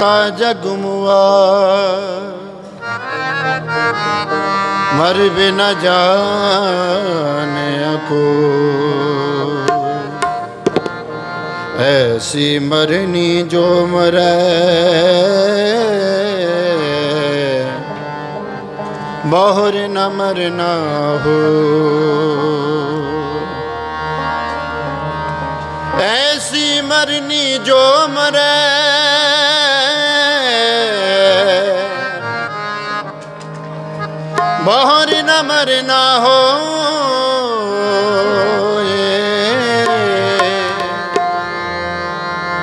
ਕੀਤਾ ਜਗ ਮੁਆ ਮਰ ਬਿਨ ਜਾਣਿਆ ਕੋ ਐਸੀ ਮਰਨੀ ਜੋ ਮਰੈ। ਬਹੁਰ ਨ ਮਰਨਾ ਹੋ। ਐਸੀ ਮਰਨੀ ਜੋ ਮਰੈ। ਬਹੁਰ ਨ ਮਰਨਾ ਹੋਏ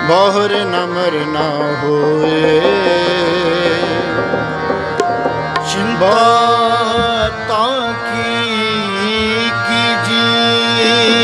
ਬਹੁਰ ਨ ਮਰਨਾ ਹੋਏ। ਚਿੰਤਾ ਤਾਂ ਕੀ ਕੀਜੀਏ।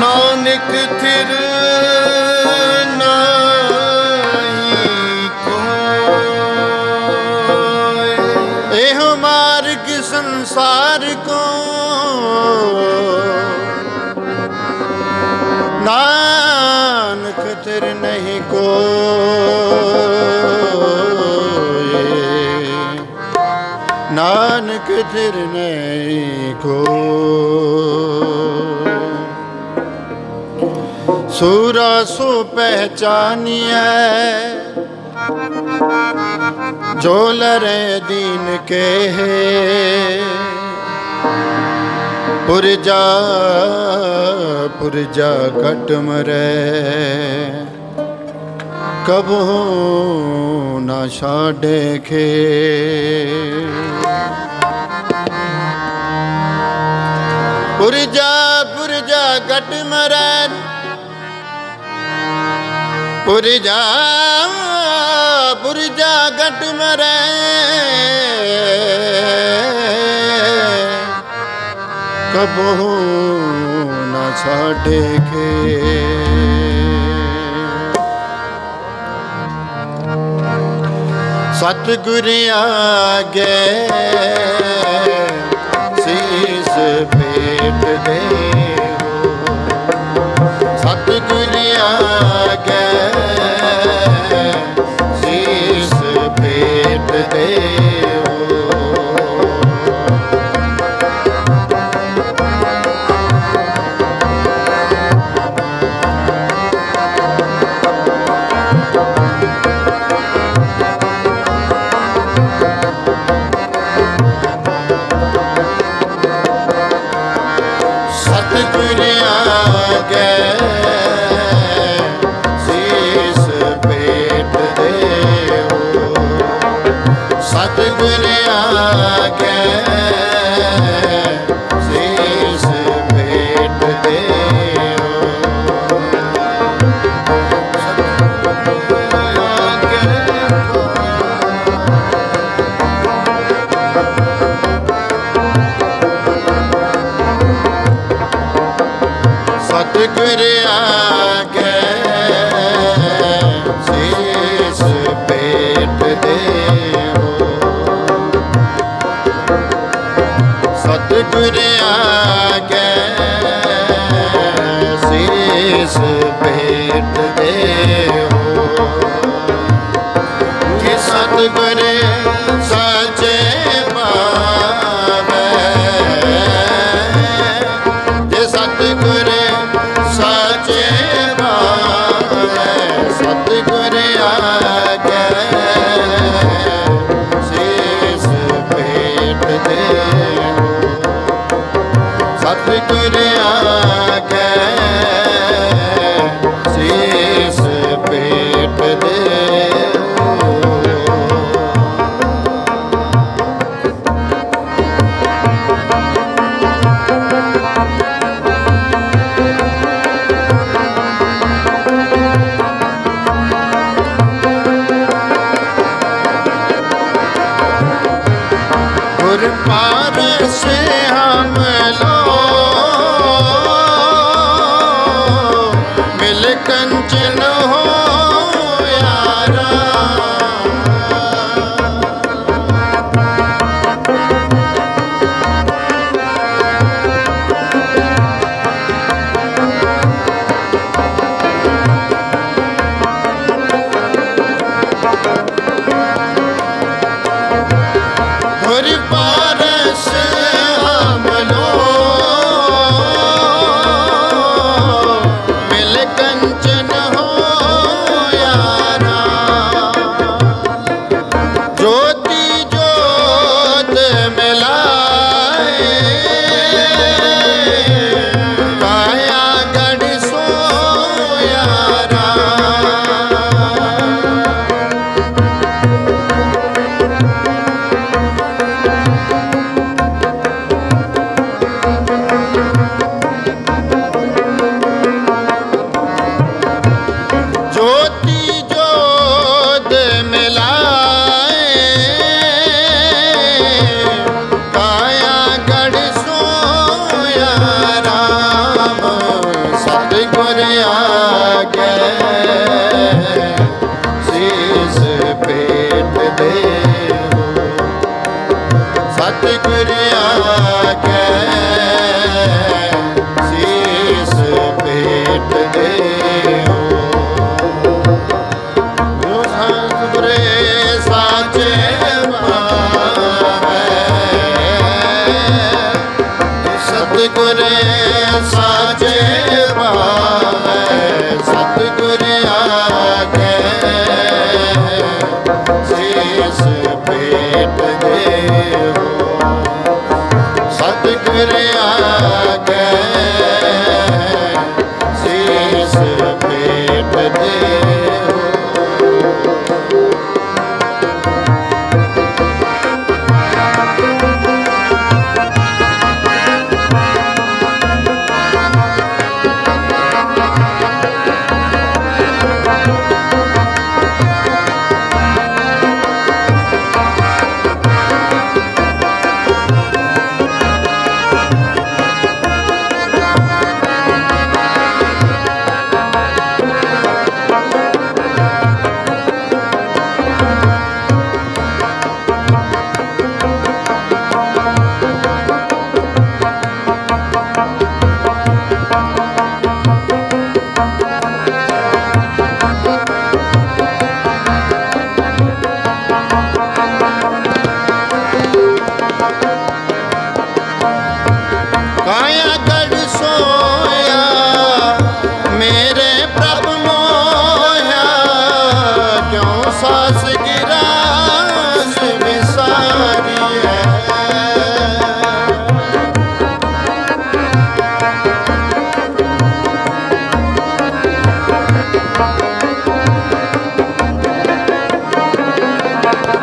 ਨਾਨਕ ਥਿਰ ਨਾਹੀ ਕੋਇ ਇਹੋ ਮਾਰਗ ਸੰਸਾਰ ਕੋ। ਨਾਨਕ ਤੇਰ ਨਹੀਂ ਕੋਏ ਨਾਨਕ ਤੇਰ ਨਹੀਂ ਕੋ। ਸੂਰਾ ਸੋ ਪਹਿਚਾਨੀਐ। ਜੋ ਲਰੇ ਦੀਨ ਕੇ ਪੁਰਜਾ ਪੁਰਜਾ ਘਟ ਮਰੈ। ਕਬੋ ਨਾ ਛਾੜੇ ਖੇ ਪੁਰਜਾ ਪੁਰਜਾ ਘਟ ਮਰੈ। ਪੁਰਜਾ ਪੁਰਜਾ ਘਟ ਮਰੈ। ਕਬੋ ਨਾ ਛਾੜੇ ਕੇ ਸਤਿਗੁਰ ਆਗੇ ਸੀਸ ਭੇਟ ਦੇ। ਆਗੇ ਸੀਸ नील कंचन हो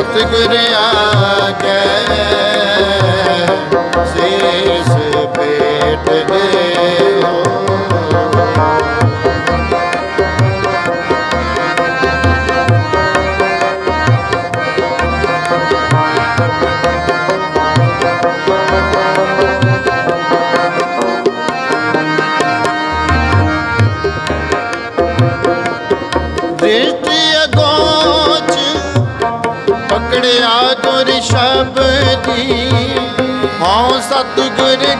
ਸਤਿਗੁਰ ਆਗੇ সদ্গুরে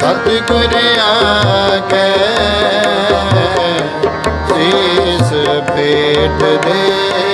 ਸਤਿਗੁਰ ਆਗੇ ਸੀਸ ਭੇਟ ਦੇਹੋ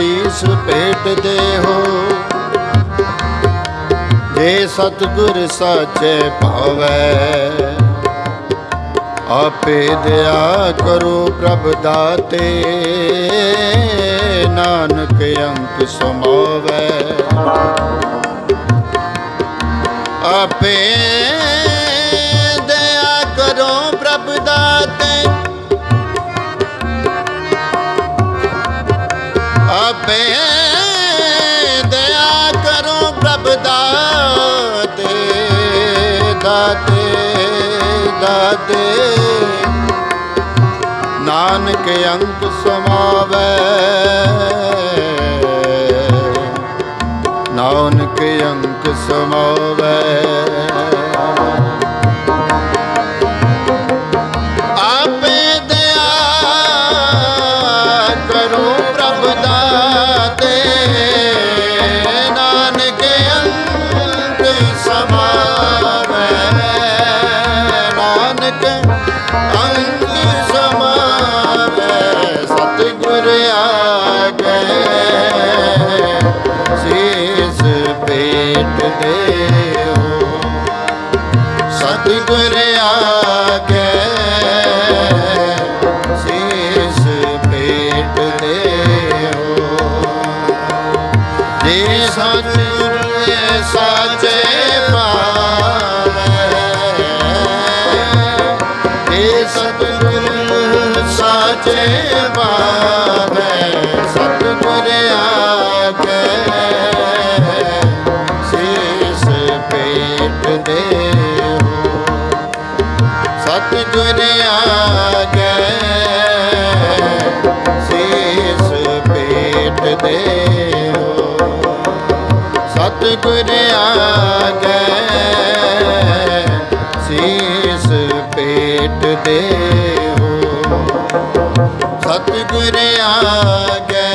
ਸੀਸ ਭੇਟ ਦੇਹੋ। ਜੇ ਸਤਿਗੁਰ ਸਾਚੇ ਭਾਵੈ, ਆਪੇ ਦਿਆ ਕਰੋ ਪ੍ਰਭ ਦਾਤੇ। ਨਾਨਕ ਅੰਕ ਸਮਾਵੈ, ਆਪੇ ਆਪੇ ਦਇਆ ਕਰੋ ਪ੍ਰਭ ਦਾਤੇ ਦਾਤੇ ਦਾਤੇ। ਨਾਨਕ ਅੰਕ ਸਮਾਵੈ। ਨਾਨਕ ਅੰਕ ਸਮਾਵੈ। ਭੇਟ ਸਤਿਗੁਰ ਆਗੇ ਸੀਸ ਭੇਟ ਦੇਹੋ ਸਤਿਗੁਰ ਆਗੇ ਸੀਸ ਭੇਟ ਦੇਹੋ ਸਤਿਗੁਰ ਆਗੇ